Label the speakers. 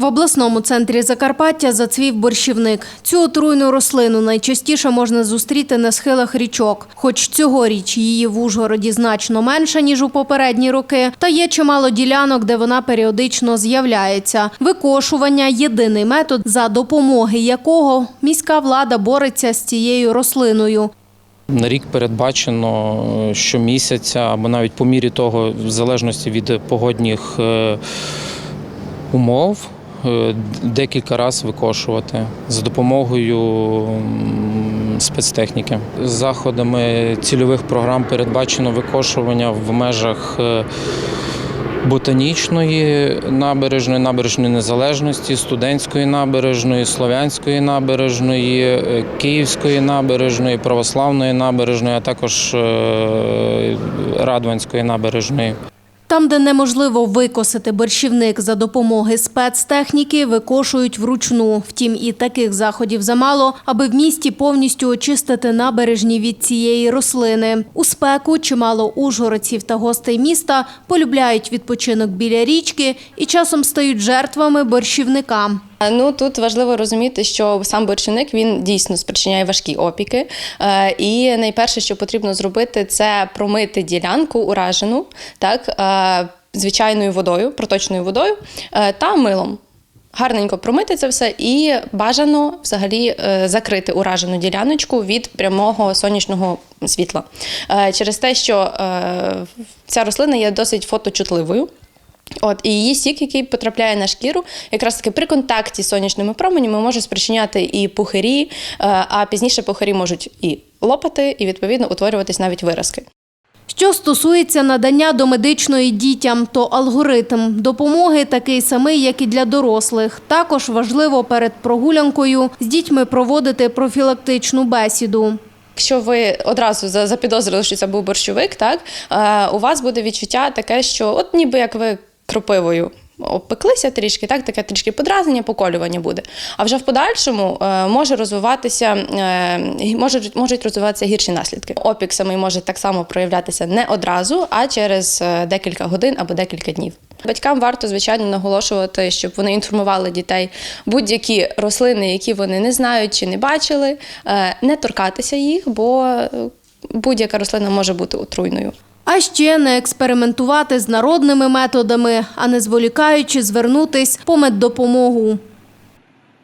Speaker 1: В обласному центрі Закарпаття зацвів борщівник. Цю отруйну рослину найчастіше можна зустріти на схилах річок. Хоч цьогоріч її в Ужгороді значно менше, ніж у попередні роки, та є чимало ділянок, де вона періодично з'являється. Викошування – єдиний метод, за допомоги якого міська влада бореться з цією рослиною.
Speaker 2: На рік передбачено е, щомісяця або навіть по мірі того, в залежності від погодних е, умов, декілька разів викошувати за допомогою спецтехніки. Заходами цільових програм передбачено викошування в межах. е, Ботанічної набережної, набережної незалежності, студентської набережної, слов'янської набережної, е, київської набережної, православної набережної, а також е, Радванської набережної.
Speaker 1: Там, де неможливо викосити борщівник за допомоги спецтехніки, викошують вручну. Втім, і таких заходів замало, аби в місті повністю очистити набережні від цієї рослини. У спеку чимало ужгородців та гостей міста полюбляють відпочинок біля річки і часом стають жертвами борщівника.
Speaker 3: Ну тут важливо розуміти, що сам борщівник він дійсно спричиняє важкі опіки. Е, І найперше, що потрібно зробити, це промити ділянку уражену, так е, звичайною водою, проточною водою е, та милом. Гарненько промити це все і бажано взагалі закрити уражену діляночку від прямого сонячного світла. Через те, що ця рослина є досить фоточутливою. От і її сік, який потрапляє на шкіру, якраз таки при контакті з сонячними променями може спричиняти і пухирі, е, а пізніше пухирі можуть і лопати, і відповідно утворюватись навіть виразки.
Speaker 1: Що стосується надання домедичної дітям, то алгоритм допомоги такий самий, як і для дорослих. Також важливо перед прогулянкою з дітьми проводити профілактичну бесіду.
Speaker 3: Якщо ви одразу за- запідозрили, що це був борщовик, так е, у вас буде відчуття таке, що от ніби як ви кропивою. Обпеклися трішки, так таке трішки подразнення, поколювання буде. А вже в подальшому е, може розвиватися, е, можуть, можуть розвиватися гірші наслідки. Опік самий може так само проявлятися не одразу, а через е, декілька годин або декілька днів. Батькам варто звичайно наголошувати, щоб вони інформували дітей будь-які рослини, які вони не знають чи не бачили, е, не торкатися їх, бо е, будь-яка рослина може бути отруйною.
Speaker 1: А ще не експериментувати з народними методами, а не зволікаючи звернутись по меддопомогу.